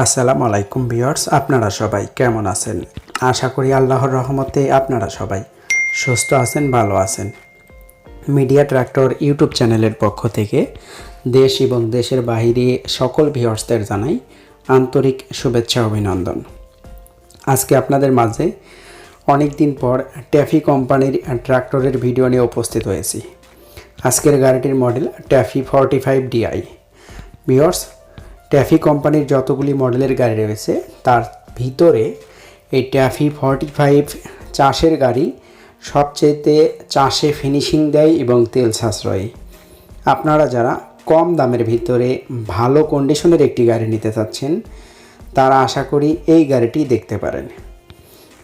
আসসালামু আলাইকুম ভিউয়ার্স, আপনারা সবাই কেমন আছেন? আশা করি আল্লাহর রহমতে আপনারা সবাই সুস্থ আছেন, ভালো আছেন। মিডিয়া ট্রাক্টর ইউটিউব চ্যানেলের পক্ষ থেকে দেশ এবং দেশের বাইরে সকল ভিউয়ার্সদের জানাই আন্তরিক শুভেচ্ছা অভিনন্দন। আজকে আপনাদের মাঝে অনেক দিন পর ট্যাফি কোম্পানির ট্রাক্টরের ভিডিও নিয়ে উপস্থিত হয়েছি। আজকের গাড়িটির model TAFE forty five DI বিয়র্স TAFE কোম্পানির যতগুলি মডেলের গাড়ি রয়েছে, তার ভিতরে এই ট্যাফি ফর্টি ফাইভ চাষের গাড়ি সবচেয়েতে চাষে ফিনিশিং দেয় এবং তেল সাশ্রয়ী। আপনারা যারা কম দামের ভিতরে ভালো কন্ডিশনের একটি গাড়ি নিতে চাচ্ছেন, তারা আশা করি এই গাড়িটি দেখতে পারেন।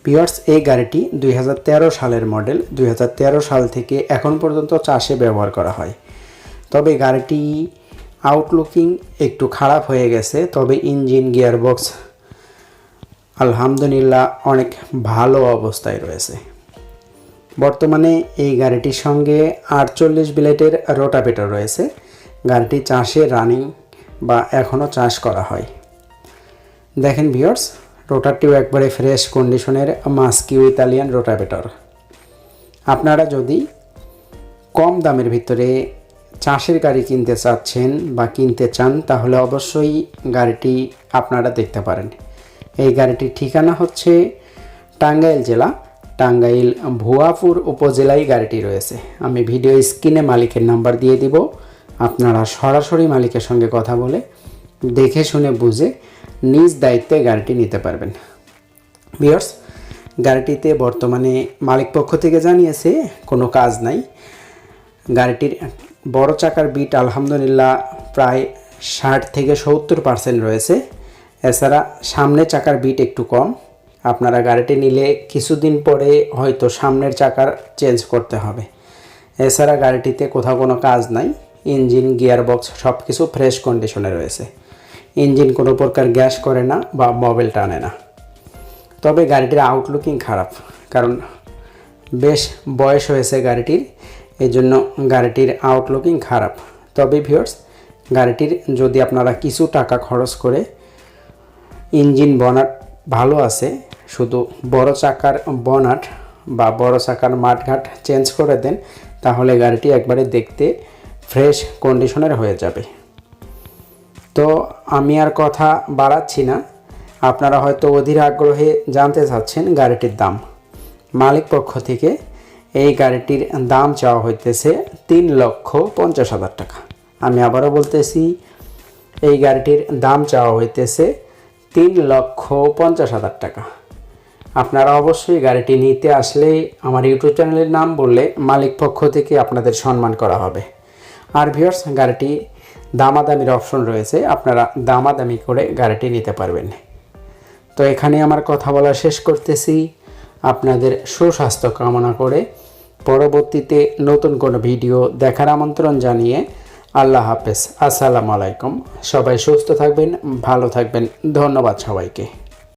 পিয়ার্স এই গাড়িটি দুই হাজার তেরো সালের মডেল। দুই হাজার তেরো সাল থেকে এখন পর্যন্ত চাষে ব্যবহার করা হয়। তবে গাড়িটি আউটলুকিং একটু খারাপ হয়ে গেছে, তবে ইঞ্জিন, গিয়ারবক্স, আলহামদুলিল্লাহ অনেক ভালো অবস্থায় রয়েছে। বর্তমানে এই গাড়িটির সঙ্গে আটচল্লিশ বিলেটের রোটাভেটর রয়েছে। গাড়িটি চাষে রানিং বা এখনও চাষ করা হয়। দেখেন ভিওর্স রোটারটিও একবারে ফ্রেশ কন্ডিশনের মাস্কিউ ইতালিয়ান রোটাভেটর। আপনারা যদি কম দামের ভিতরে চাষের গাড়ি কিনতে চাচ্ছেন বা কিনতে চান, তাহলে অবশ্যই গাড়িটি আপনারা দেখতে পারেন। এই গাড়িটির ঠিকানা হচ্ছে টাঙ্গাইল জেলা, টাঙ্গাইল ভুয়াপুর উপজেলায় গাড়িটি রয়েছে। আমি ভিডিও স্ক্রিনে মালিকের নাম্বার দিয়ে দিব, আপনারা সরাসরি মালিকের সঙ্গে কথা বলে দেখে শুনে বুঝে নিজ দায়িত্বে গাড়িটি নিতে পারবেন। বিয়ার্স গাড়িটিতে বর্তমানে মালিক পক্ষ থেকে জানিয়েছে, কোনো কাজ নাই। গাড়িটির বড় চাকার বিট আলহামদুলিল্লাহ প্রায় ষাট থেকে সত্তর পার্সেন্ট রয়েছে। এছাড়া সামনে চাকার বিট একটু কম। আপনারা গাড়িটি নিলে কিছুদিন পরে হয়তো সামনের চাকার চেঞ্জ করতে হবে। এছাড়া গাড়িটিতে কোথাও কোনো কাজ নাই। ইঞ্জিন গিয়ারবক্স সব কিছু ফ্রেশ কন্ডিশনে রয়েছে। ইঞ্জিন কোনো প্রকার গ্যাস করে না বা মোবিল টানে না। তবে গাড়িটির আউটলুকিং খারাপ। কারণ বেশ বয়স হয়েছে গাড়িটির। এই জন্য গাড়িটির আউটলুকিং খারাপ। তবে ভিউয়ার্স গাড়িটির যদি আপনারা কিছু টাকা খরচ করে ইঞ্জিন বনাট ভালো আছে, শুধু বড় চাকার বনাট বা বড় চাকার মাঠঘাট চেঞ্জ করে দেন, তাহলে গাড়িটি একবারে দেখতে ফ্রেশ কন্ডিশনের হয়ে যাবে। তো আমি আর কথা বাড়াচ্ছি না। আপনারা হয়তো অধীর আগ্রহে জানতে চাচ্ছেন গাড়িটির দাম। মালিক পক্ষ থেকে এই গাড়িটির দাম চাওয়া হইতেছে তিন লক্ষ পঞ্চাশ হাজার টাকা। আমি আবারও বলতেছি, এই গাড়িটির দাম চাওয়া হইতেছে তিন লক্ষ পঞ্চাশ হাজার টাকা। আপনারা অবশ্যই গাড়িটি নিতে আসলে আমার ইউটিউব চ্যানেলের নাম বললে মালিক পক্ষ থেকে আপনাদের সম্মান করা হবে। আর ভিউয়ার্স, গাড়িটি দামাদামির অপশন রয়েছে, আপনারা দামাদামি করে গাড়িটি নিতে পারবেন। তো এখানে আমার কথা বলা শেষ করতেছি। আপনাদের সুস্বাস্থ্য কামনা করে পরবর্তীতে নতুন কোনো ভিডিও দেখার আমন্ত্রণ জানিয়ে আল্লাহ হাফেজ। আসসালামু আলাইকুম। সবাই সুস্থ থাকবেন, ভালো থাকবেন। ধন্যবাদ সবাইকে।